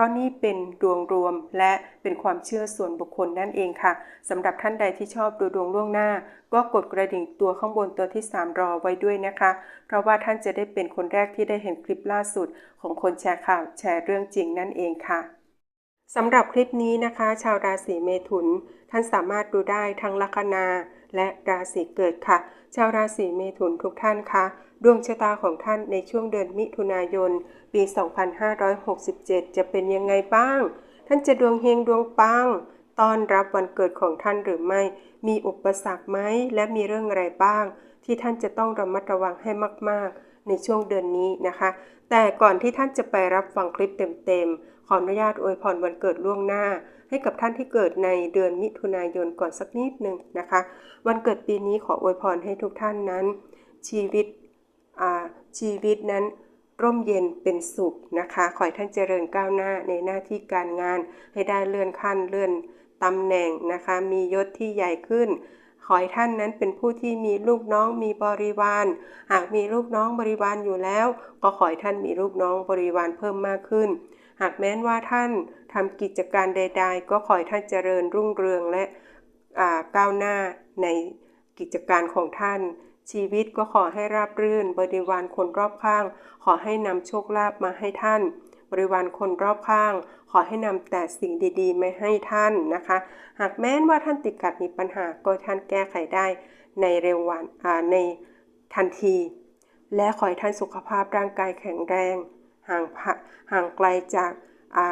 ราะนี่เป็นดวงรวมและเป็นความเชื่อส่วนบุคคลนั่นเองค่ะสำหรับท่านใดที่ชอบดูดวงล่วงหน้า ก็กดกระดิ่งตัวข้างบนตัวที่ 3 รอไว้ด้วยนะคะ เพราะว่าท่านจะได้เป็นคนแรกที่ได้เห็นคลิปล่าสุด ของคนแชร์ข่าวแชร์เรื่องจริงนั่นเองค่ะสำหรับคลิปนี้นะคะ ชาวราศีเมถุน ท่านสามารถดูได้ทั้งลัคนาและราศีเกิดค่ะ ชาวราศีเมถุนทุกท่านคะดวงชะตาของท่านในช่วงเดือนมิถุนายน ปี 2567 จะเป็นยังไงบ้าง ท่านจะดวงเฮงดวงปัง ต้อนรับวันเกิดของท่านหรือไม่ มีอุปสรรคไหม และมีเรื่องอะไรบ้าง ที่ท่านจะต้องระมัดระวังให้มาก ๆ ในช่วงเดือนนี้นะคะ แต่ก่อนที่ท่านจะไปรับฟังคลิปเต็ม ๆ ขออนุญาตอวยพรวันเกิดล่วงหน้า ให้กับท่านที่เกิดในเดือนมิถุนายนก่อนสักนิดหนึ่งนะคะ วันเกิดปีนี้ขออวยพรให้ทุกท่านนั้น ชีวิตชีวิตนั้น ร่มเย็นเป็นสุขนะคะขอให้ท่านเจริญก้าวหน้าในหน้าที่การงาน ให้ได้เลื่อนขั้นเลื่อนตำแหน่งนะคะ มียศที่ใหญ่ขึ้น ขอให้ท่านนั้นเป็นผู้ที่มีลูกน้องมีบริวาร หากมีลูกน้องบริวารอยู่แล้ว ก็ขอให้ท่านมีลูกน้องบริวารเพิ่มมากขึ้น หากแม้นว่าท่านทำกิจการใด ๆ ก็ขอให้ท่านเจริญรุ่งเรืองและก้าวหน้าในกิจการของท่าน ชีวิตก็ขอให้ราบรื่น บริวารคนรอบข้าง ขอให้นำโชคลาภมาให้ท่าน บริวารคนรอบข้าง ขอให้นำแต่สิ่งดีๆ มาให้ท่านนะคะ หากแม้นว่าท่านติดขัดมีปัญหาก็ท่านแก้ไขได้ในเร็ววันในทันที และขอให้ท่านสุขภาพร่างกายแข็งแรง ห่างห่างไกลจากอา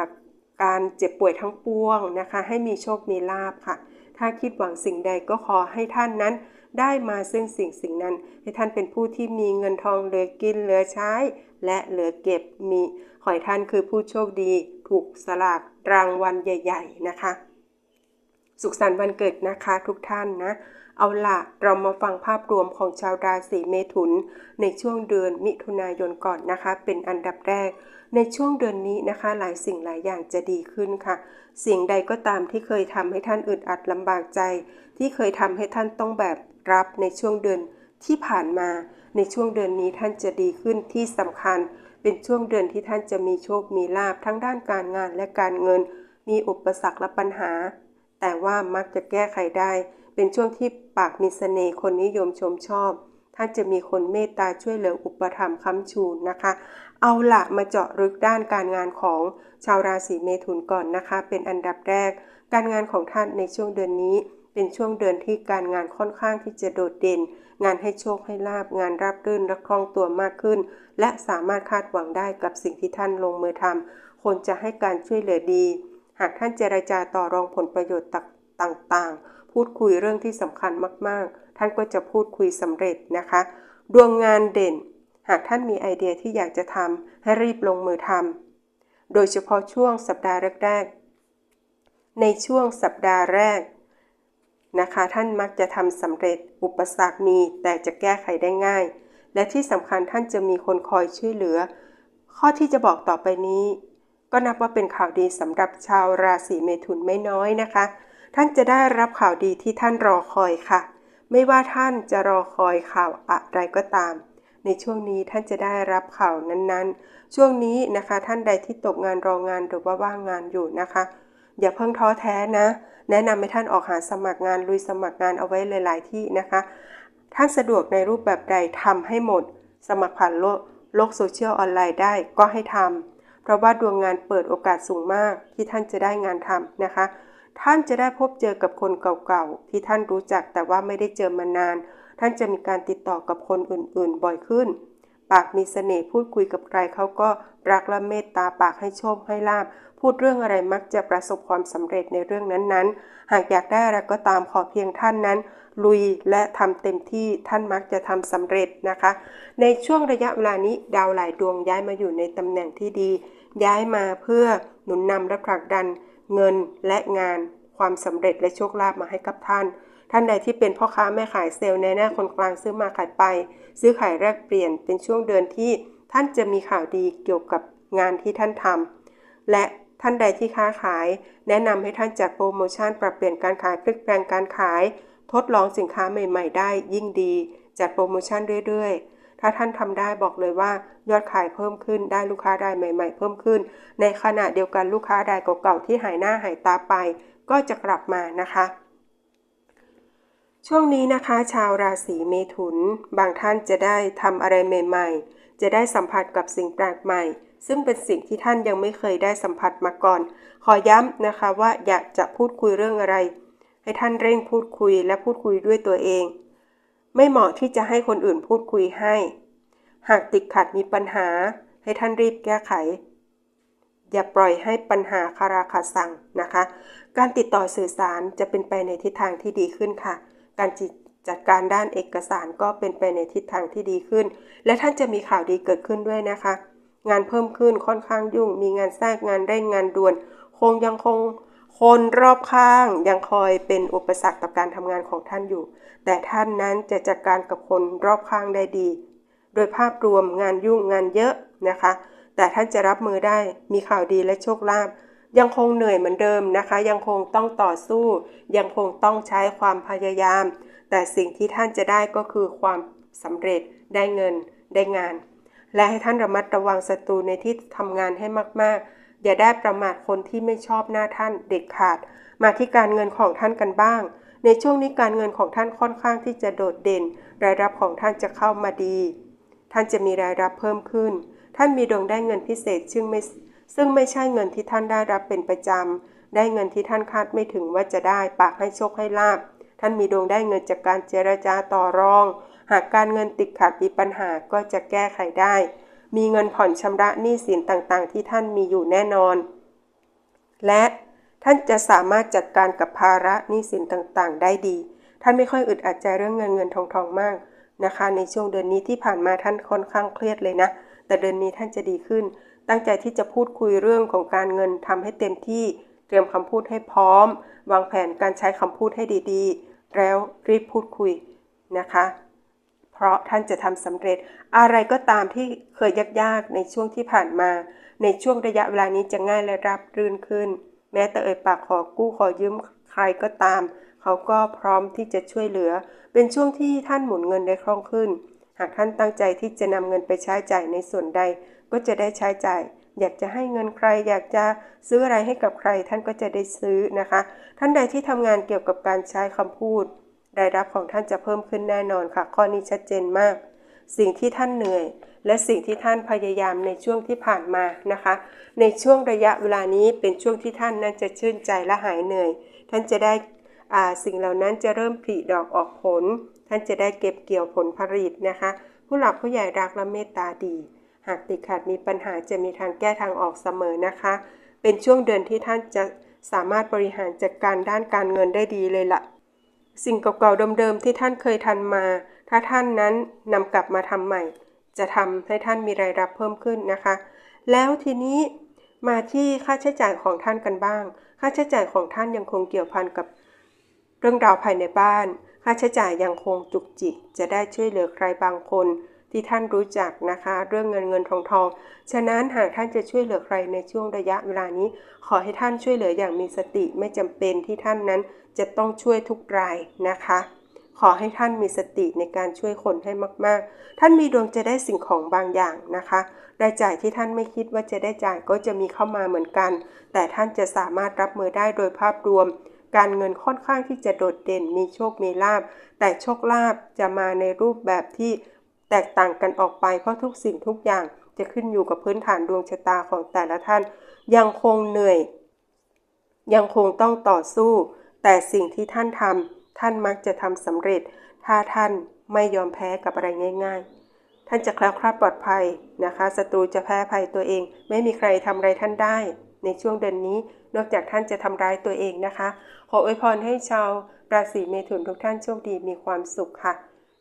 การเจ็บป่วยทั้งปวงนะคะ ให้มีโชคมีลาภค่ะ ถ้าคิดหวังสิ่งใดก็ขอให้ท่านนั้น ได้มาซึ่งสิ่งสิ่งนั้น ให้ท่านเป็นผู้ที่มีเงินทองเหลือกินเหลือใช้ และเหลือเก็บมีขอให้ท่านคือผู้โชคดีถูกสลากรางวัลใหญ่ ๆ นะคะ สุขสันต์วันเกิดนะคะทุกท่านนะ เอาล่ะเรามาฟังภาพรวมของชาวราศีเมถุน ในช่วงเดือนมิถุนายนก่อนนะคะ เป็นอันดับแรก ในช่วงเดือนนี้นะคะ หลายสิ่งหลายอย่างจะดีขึ้นค่ะ สิ่งใดก็ตามที่เคยทำให้ท่านอึดอัดลำบากใจ ที่เคยทำให้ท่านต้องแบบ รับในช่วงเดือนที่ผ่านมา ในช่วงเดือนนี้ท่านจะดีขึ้นที่สำคัญ เป็นช่วงเดือนที่ท่านจะมีโชคมีลาภทั้งด้านการงานและการเงิน มีอุปสรรคและปัญหา แต่ว่ามักจะแก้ไขได้ เป็นช่วงที่ปากมีเสน่ห์คนนิยมชมชอบท่านจะมีคนเมตตาช่วยเหลืออุปถัมภ์ค้ำชูนะคะ เอาละมาเจาะลึกด้านการงานของชาวราศีเมถุนก่อนนะคะ เป็นอันดับแรก การงานของท่านในช่วงเดือนนี้ เป็นช่วงเดือนที่การงานค่อนข้างที่จะโดดเด่น งานให้โชคให้ลาบงานราบรื่นและคล่องตัวมากขึ้น และสามารถคาดหวังได้กับสิ่งที่ท่านลงมือทำคนจะให้การช่วยเหลือดี หากท่านเจรจาต่อรองผลประโยชน์ต่างๆ พูดคุยเรื่องที่สำคัญมากๆ ท่านก็จะพูดคุยสำเร็จนะคะ ดวงงานเด่น หากท่านมีไอเดียที่อยากจะทำให้รีบลงมือทำโดยเฉพาะช่วงสัปดาห์แรกๆในช่วงสัปดาห์แรก นะคะ ท่านมักจะทำสำเร็จอุปสรรคมีแต่จะแก้ไขได้ง่าย และที่สำคัญท่านจะมีคนคอยช่วยเหลือ ข้อที่จะบอกต่อไปนี้ ก็นับว่าเป็นข่าวดีสำหรับชาวราศีเมถุนไม่น้อยนะคะ ท่านจะได้รับข่าวดีที่ท่านรอคอยค่ะ ไม่ว่าท่านจะรอคอยข่าวอะไรก็ตาม ในช่วงนี้ท่านจะได้รับข่าวนั้นๆ ช่วงนี้นะคะท่านใดที่ตกงานรองานหรือว่าว่างงานอยู่นะคะ อย่าเพิ่งท้อแท้นะ แนะนำให้ท่านออกหาสมัครงานลุยสมัครงานเอาไว้หลายๆที่นะคะ ท่านสะดวกในรูปแบบใดทำให้หมด สมัครผ่านโลกโลกโซเชียลออนไลน์ได้ก็ให้ทำเพราะว่าดวงงานเปิดโอกาสสูงมากที่ท่านจะได้งานทำนะคะ ท่านจะได้พบเจอกับคนเก่าๆที่ท่านรู้จักแต่ว่าไม่ได้เจอมานาน ท่านจะมีการติดต่อกับคนอื่นๆ บ่อยขึ้น ปากมีเสน่ห์พูดคุยกับใครเขาก็รักและเมตตาปากให้โชคให้ลาบ พูดเรื่องอะไรมักจะประสบความสำเร็จในเรื่องนั้นๆ หากอยากได้อะไรก็ตามขอเพียงท่านนั้น ลุยและทำเต็มที่ท่านมักจะทำสำเร็จนะคะ ในช่วงระยะเวลานี้ดาวหลายดวงย้ายมาอยู่ในตำแหน่งที่ดี ย้ายมาเพื่อหนุนนำและผลักดัน เงินและงาน ความสำเร็จและโชคลาภมาให้กับท่านท่านใดที่เป็นพ่อค้าแม่ขายเซลล์ในหน้าคนกลางซื้อมาขายไป ซื้อขายแลกเปลี่ยนเป็นช่วงเดือนที่ท่านจะมีข่าวดีเกี่ยวกับงานที่ท่านทำและ ท่านใดที่ค้าขาย แนะนำให้ท่านจัดโปรโมชั่นปรับเปลี่ยนการขายพลิกแปลงการขาย ทดลองสินค้าใหม่ ๆ ได้ยิ่งดี จัดโปรโมชั่นเรื่อย ๆ ถ้าท่านทำได้บอกเลยว่า ยอดขายเพิ่มขึ้นได้ลูกค้ารายใหม่ ๆ เพิ่มขึ้น ในขณะเดียวกันลูกค้ารายเก่าๆที่หายหน้าหายตาไป ก็จะกลับมานะคะ ช่วงนี้นะคะ ชาวราศีเมถุน บางท่านจะได้ทำอะไรใหม่ ๆ จะได้สัมผัสกับสิ่งแปลกใหม่ ซึ่งเป็นสิ่งที่ท่านยังไม่เคยได้สัมผัสมาก่อน ขอย้ำนะคะว่าอยากจะพูดคุยเรื่องอะไร ให้ท่านเร่งพูดคุยและพูดคุยด้วยตัวเอง ไม่เหมาะที่จะให้คนอื่นพูดคุยให้ หากติดขัดมีปัญหา ให้ท่านรีบแก้ไข อย่าปล่อยให้ปัญหาคาราคาสั่งนะคะ การติดต่อสื่อสารจะเป็นไปในทิศทางที่ดีขึ้นค่ะ การจัดการด้านเอกสารก็เป็นไปในทิศทางที่ดีขึ้น และท่านจะมีข่าวดีเกิดขึ้นด้วยนะคะ งานเพิ่มขึ้นค่อนข้างยุ่ง มีงานแทรกงานเร่งงานด่วน คงยังคงคนรอบข้างยังคอยเป็นอุปสรรคต่อการทำงานของท่านอยู่ แต่ท่านนั้นจะจัดการกับคนรอบข้างได้ดี โดยภาพรวมงานยุ่งงานเยอะนะคะ แต่ท่านจะรับมือได้มีข่าวดีและโชคลาภ ยังคงเหนื่อยเหมือนเดิมนะคะ ยังคงต้องต่อสู้ ยังคงต้องใช้ความพยายาม แต่สิ่งที่ท่านจะได้ก็คือความสำเร็จได้เงินได้งาน และให้ท่านระมัดระวังศัตรูในที่ทำงานให้มาก ๆ อย่าได้ประมาทคนที่ไม่ชอบหน้าท่านเด็ดขาด มาที่การเงินของท่านกันบ้าง ในช่วงนี้การเงินของท่านค่อนข้างที่จะโดดเด่น รายรับของท่านจะเข้ามาดี ท่านจะมีรายรับเพิ่มขึ้น ท่านมีดวงได้เงินพิเศษซึ่งไม่ ซึ่งไม่ใช่เงินที่ท่านได้รับเป็นประจำ ได้เงินที่ท่านคาดไม่ถึงว่าจะได้ปากให้โชคให้ลาบ ท่านมีดวงได้เงินจากการเจรจาต่อรอง หากการเงินติดขัดมีปัญหาก็จะแก้ไขได้ มีเงินผ่อนชำระหนี้สินต่างๆ ที่ท่านมีอยู่แน่นอน และท่านจะสามารถจัดการกับภาระหนี้สินต่างๆ ได้ดี ท่านไม่ค่อยอึดอัดใจเรื่องเงินเงินทองทองมากนะคะ ในช่วงเดือนนี้ที่ผ่านมาท่านค่อนข้างเครียดเลยนะ แต่เดือนนี้ท่านจะดีขึ้น ตั้งใจที่จะพูดคุยเรื่องของการเงินทำให้เต็มที่ เตรียมคำพูดให้พร้อม วางแผนการใช้คำพูดให้ดีๆ แล้วรีบพูดคุยนะคะ เพราะท่านจะทำสำเร็จ อะไรก็ตามที่เคยยากๆในช่วงที่ผ่านมา ในช่วงระยะเวลานี้จะง่ายและรับรื่นขึ้น แม้แต่เอ่ยปากขอกู้ขอยืมใครก็ตาม เขาก็พร้อมที่จะช่วยเหลือ เป็นช่วงที่ท่านหมุนเงินได้คล่องขึ้น หากท่านตั้งใจที่จะนำเงินไปใช้จ่ายในส่วนใด ก็จะได้ใช้จ่ายอยากจะให้เงินใครอยากจะซื้ออะไรให้กับใคร ท่านก็จะได้ซื้อนะคะ ท่านใดที่ทำงานเกี่ยวกับการใช้คำพูดรายรับของท่านจะเพิ่มขึ้นแน่นอนค่ะ ข้อนี้ชัดเจนมาก สิ่งที่ท่านเหนื่อย และสิ่งที่ท่านพยายามในช่วงที่ผ่านมานะคะ ในช่วงระยะเวลานี้เป็นช่วงที่ท่านนั้นจะชื่นใจและหายเหนื่อย ท่านจะได้สิ่งเหล่านั้นจะเริ่มผลิดอกออกผล ท่านจะได้เก็บเกี่ยวผลผลิตนะคะ ผู้หลักผู้ใหญ่รักและเมตตาดี หากติดขัดมีปัญหาจะมีทางแก้ทางออกเสมอนะคะ เป็นช่วงเดือนที่ท่านจะสามารถบริหารจัดการด้านการเงินได้ดีเลยละ่ะ สิ่งเก่าๆเดิมๆที่ท่านเคยทันมา ถ้าท่านนั้นนำกลับมาทำใหม่ จะทำให้ท่านมีรายรับเพิ่มขึ้นนะคะ แล้วทีนี้มาที่ค่าใช้จ่ายของท่านกันบ้าง ค่าใช้จ่ายของท่านยังคงเกี่ยวพันกับ เรื่องราวภายในบ้าน ค่าใช้จ่ายยังคงจุกจิก จะได้ช่วยเหลือใครบางคน ที่ท่านรู้จักนะคะ เรื่องเงินเงินทองทอง ฉะนั้นหากท่านจะช่วยเหลือใครในช่วงระยะเวลานี้ ขอให้ท่านช่วยเหลืออย่างมีสติไม่จำเป็นที่ท่านนั้นจะต้องช่วยทุกรายนะคะ ขอให้ท่านมีสติในการช่วยคนให้มาก ๆ ท่านมีดวงจะได้สิ่งของบางอย่างนะคะรายจ่ายที่ท่านไม่คิดว่าจะได้จ่ายก็จะมีเข้ามาเหมือนกัน แต่ท่านจะสามารถรับมือได้โดยภาพรวม การเงินค่อนข้างที่จะโดดเด่นมีโชคมีลาบ แต่โชคลาภจะมาในรูปแบบที่ แตกต่างกันออกไปเพราะทุกสิ่งทุกอย่างจะขึ้นอยู่กับพื้นฐานดวงชะตาของแต่ละท่าน ยังคงเหนื่อย ยังคงต้องต่อสู้ แต่สิ่งที่ท่านทำท่านมักจะทำสำเร็จ ถ้าท่านไม่ยอมแพ้กับอะไรง่าย ๆ ท่านจะแคล้วคลาดปลอดภัยนะคะศัตรูจะแพ้ภัยตัวเอง ไม่มีใครทำอะไรท่านได้ ในช่วงเดือนนี้ นอกจากท่านจะทำร้ายตัวเองนะคะ ขออวยพรให้ชาวราศีเมถุนทุกท่านโชคดีมีความสุขค่ะ